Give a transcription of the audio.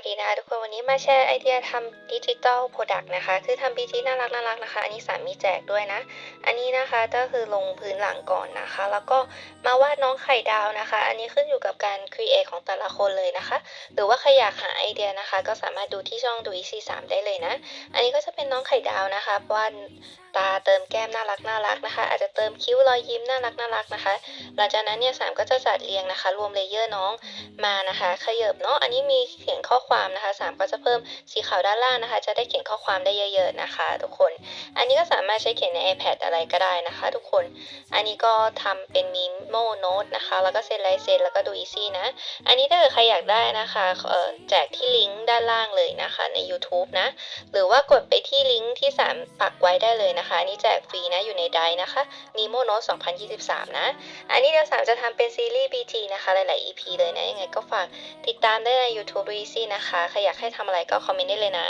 วัสดีนะคะทุกคนวันนี้มาแชร์ไอเดียทำดิจิตอลโปรดักต์นะคะ คือทำบีจีน่ารักน่ารักนะคะ อันนี้สามีแจกด้วยนะ อันนี้นะคะก็คือลงพื้นหลังก่อนนะคะ แล้วก็มาวาดน้องไข่ดาวนะคะ อันนี้ขึ้นอยู่กับการครีเอทของแต่ละคนเลยนะคะ หรือว่าใครอยากหาไอเดียนะคะ ก็สามารถดูที่ช่องดูอีซีสามได้เลยนะ อันนี้ก็จะเป็นน้องไข่ดาวนะคะวาด ตาเติมแก้มน่ารักน่ารักนะคะ อาจจะเติมคิ้วรอยยิ้มน่ารักน่ารักนะคะ หลังจากนั้นเนี่ยสามก็จะจัดเรียงนะคะ รวมเลเยอร์น้องมานะคะขยบเนาะอันนี้มีเขียนข้อความนะคะสามก็จะเพิ่มสีขาวด้านล่างนะคะ จะได้เขียนข้อความได้เยอะๆนะคะ ทุกคน อันนี้ก็สามารถใช้เขียนใน iPad อะไรก็ได้นะคะ ทุกคน อันนี้ก็ทำเป็นมิโมโน้ตนะคะ แล้วก็เซ็นลายเซ็นแล้วก็ดูอีซี่นะ อันนี้ถ้าเกิดใครอยากได้นะคะแจกที่ลิงก์ด้านล่างเลยนะคะใน YouTube นะ หรือว่ากดไปที่ลิงก์ที่สามปักไว้ได้เลยนะคะอันนี้แจกฟรีนะอยู่ในไดนะคะมีโมโน2023 นะ อันนี้เดี๋ยวสามจะทำเป็นซีรีส์ BT นะคะ หลาย ๆ EP เลยนะ ยังไงก็ฝากติดตามได้ใน YouTube ดูอีซี่นะคะ ใครอยากให้ทำอะไรก็คอมเมนต์ได้เลยนะ